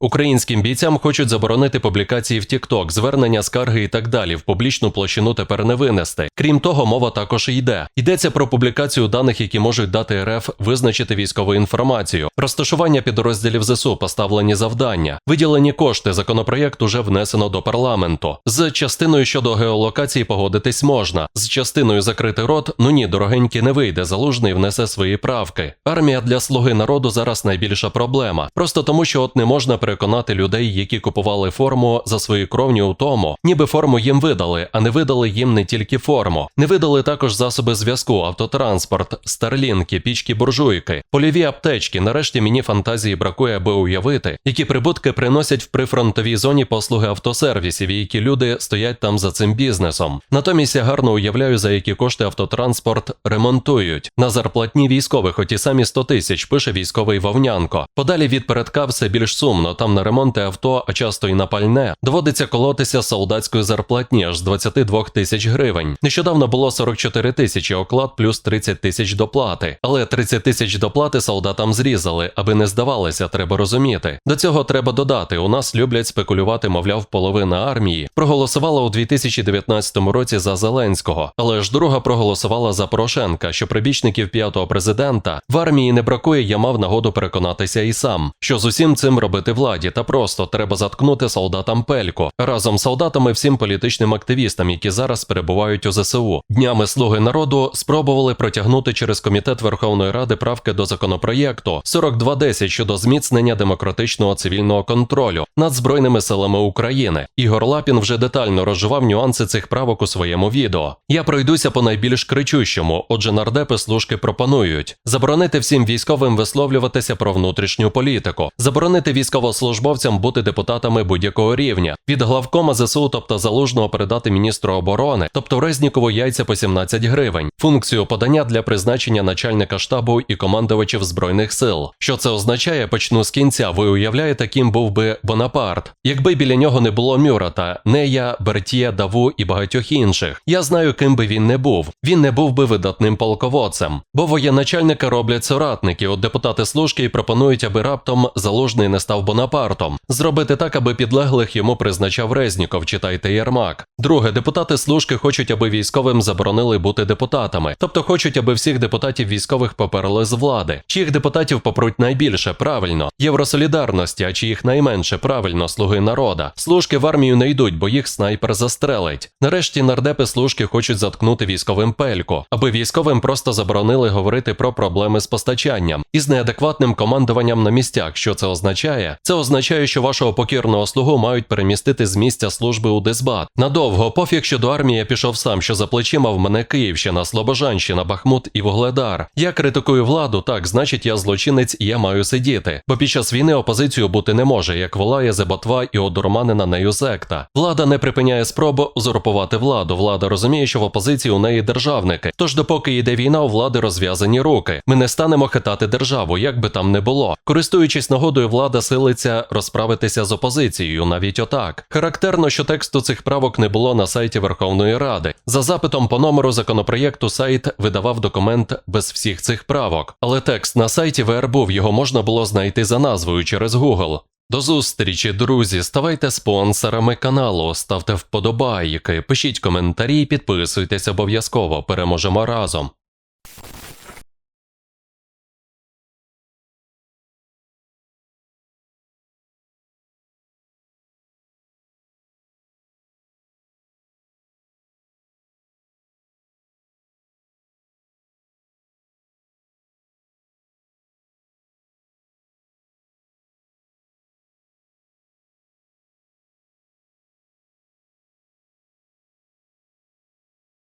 Українським бійцям хочуть заборонити публікації в TikTok, звернення, скарги і так далі. В публічну площину тепер не винести. Крім того, мова також йде. Йдеться про публікацію даних, які можуть дати РФ визначити військову інформацію, розташування підрозділів ЗСУ, поставлені завдання, виділені кошти. Законопроєкт уже внесено до парламенту. З частиною щодо геолокації погодитись можна. З частиною закрити рот, ну ні, дорогенькі не вийде. Залужний внесе свої правки. Армія для слуги народу зараз найбільша проблема. Просто тому, що от не можна переконати людей, які купували форму за свої кровні у тому, ніби форму їм видали, а не видали їм не тільки форму. Не видали також засоби зв'язку, автотранспорт, старлінки, пічки буржуйки, польові аптечки. Нарешті мені фантазії бракує, аби уявити, які прибутки приносять в прифронтовій зоні послуги автосервісів, і які люди стоять там за цим бізнесом. Натомість я гарно уявляю, за які кошти автотранспорт ремонтують на зарплатні військових, оті самі 100 тисяч, пише військовий Вовнянко. Подалі від передка все більш сумно. Там на ремонти авто, а часто і на пальне, доводиться колотися солдатської зарплатні аж з 22 тисяч гривень. Нещодавно було 44 тисячі оклад плюс 30 тисяч доплати. Але 30 тисяч доплати солдатам зрізали, аби не здавалися, треба розуміти. До цього треба додати. У нас люблять спекулювати, мовляв, половина армії проголосувала у 2019 році за Зеленського, але ж друга проголосувала за Порошенка, що прибічників п'ятого президента в армії не бракує. Я мав нагоду переконатися і сам, що з усім цим робити владі, та просто треба заткнути солдатам пельку разом з солдатами, всім політичним активістам, які зараз перебувають у ЗСУ. Днями слуги народу спробували протягнути через комітет Верховної Ради правки до законопроєкту 4210 щодо зміцнення демократичного цивільного контролю над збройними силами України. Ігор Лапін вже детально розживав нюанси цих правок у своєму відео. Я пройдуся по найбільш кричущому. Отже, нардепи служки пропонують заборонити всім військовим висловлюватися про внутрішню політику, заборонити військовослужбовцям бути депутатами будь-якого рівня, від главкома ЗСУ, тобто залужного передати міністру оборони, тобто Резнікову яйця по 17 гривень, функцію подання для призначення начальника штабу і командувачів збройних сил. Що це означає? Почну з кінця. Ви уявляєте, ким був би Бонапарт, якби біля нього не було Мюрата, Нея, Бертія, Даву і багатьох інших. Я знаю, ким би він не був. Він не був би видатним полководцем, бо воєначальника роблять соратники. От депутати служки і пропонують, аби раптом залужний не став Бонапартом, зробити так, аби підлеглих йому призначав Резніков, читайте Єрмак. Друге, депутати служки хочуть, аби військовим заборонили бути депутатами, тобто хочуть, аби всіх депутатів військових поперли з влади. Чиїх депутатів попруть найбільше правильно? Євросолідарності, а чиїх найменше правильно слуги народа. Служки в армію не йдуть, бо їх снайпер застрелить. Нарешті нардепи служки хочуть заткнути військовим пельку, аби військовим просто заборонили говорити про проблеми з постачанням і з неадекватним командуванням на місцях. Що це означає? Це означає, що вашого покірного слугу мають перемістити з місця служби у дисбат. Надовго, пофіг, що до армії я пішов сам, що за плечима в мене Київщина, Слобожанщина, Бахмут і Вугледар. Я критикую владу, так, значить, я злочинець і я маю сидіти. Бо під час війни опозицію бути не може, як волає Зеботва і одурманена нею секта. Влада не припиняє спроб узурпувати владу. Влада розуміє, що в опозиції у неї державники. Тож, допоки йде війна, у влади розв'язані руки. Ми не станемо хитати державу, як би там не було. Користуючись нагодою, влада силиться розправитися з опозицією, навіть отак. Характерно, що тексту цих правок не було на сайті Верховної Ради. За запитом по номеру законопроєкту сайт видавав документ без всіх цих правок, але текст на сайті ВР був, його можна було знайти за назвою через Google. До зустрічі, друзі. Ставайте спонсорами каналу, ставте вподобайки, пишіть коментарі, підписуйтесь обов'язково. Переможемо разом.